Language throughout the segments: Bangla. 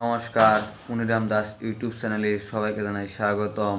নমস্কার মুনিরাম দাস ইউটিউব চ্যানেলে সবাইকে জানাই স্বাগতম।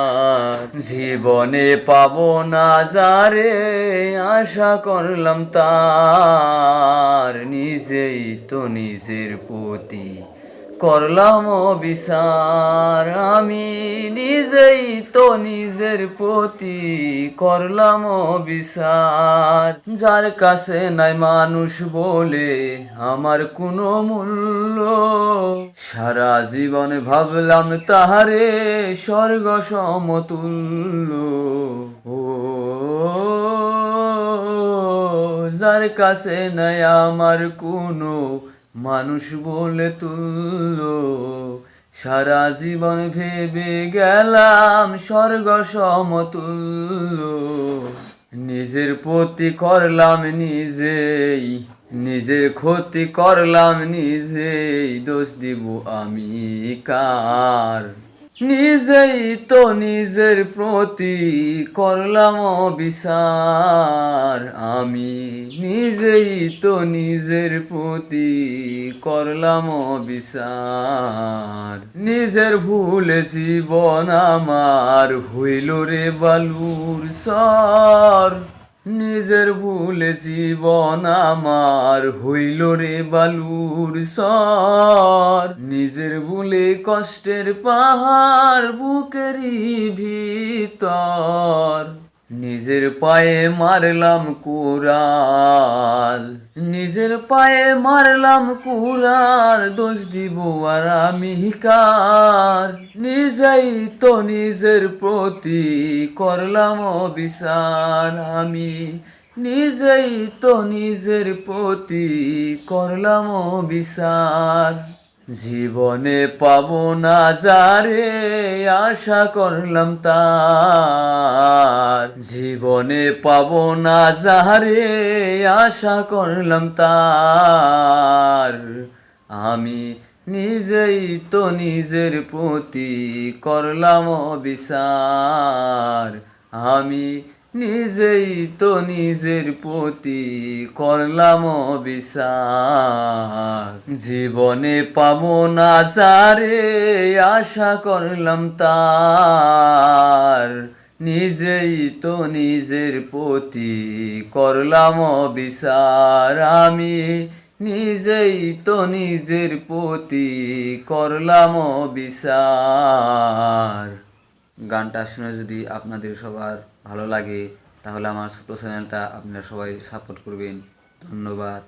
জীবনে পাব না যারে আশা করলাম তার। নিজেই তো নিজের প্রতি করলাম বিচার আমি নিজেই তো নিজের প্রতি করলাম বিচার যার কাছে নাই মানুষ বলে আমার কোনো মূল্য সারা জীবন ভাবলাম তাহারে স্বর্গ সমতুল্য। ও, যার কাছে নাই আমার কোনো মানুষ বলে তুল্য। সারা জীবন ভেবে গেলাম স্বর্গ সমতুল্য। নিজের প্রতি করলাম নিজেই, নিজের ক্ষতি করলাম নিজেই, দোষ দিব আমি কার? নিজেই তো নিজের প্রতি করলাম বিচার আমি নিজেই তো নিজের প্রতি করলাম বিচার নিজের ভুলে জীবন আমার হইল রে বালুর সর। নিজের ভুলে জীবন আমার হইল রে বালুর সর। নিজের ভুলে কষ্টের পাহাড় বুকেরই ভিতর। নিজের পায়ে মারলাম কুড়াল, নিজের পায়ে মারলাম কুড়াল, দোষ দিব আর আমি কার? নিজেই তো নিজের প্রতি করলাম বিচার আমি নিজেই তো নিজের প্রতি করলাম বিচার জীবনে পাব না যারে, আশা করলাম তার। জীবনে পাব না যারে আশা করলাম তার। আমি নিজেই তো নিজের প্রতি করলাম বিচার আমি নিজেই তো নিজের প্রতি করলাম বিচার জীবনে পাব না যারে আশা করলাম তার। নিজেই তো নিজের প্রতি করলাম বিচার আমি। নিজেই তো নিজের প্রতি করলাম বিচার গানটা শুনে যদি আপনাদের সবার ভালো লাগে, তাহলে আমার ছোটো চ্যানেলটা আপনারা সবাই সাপোর্ট করবেন। ধন্যবাদ।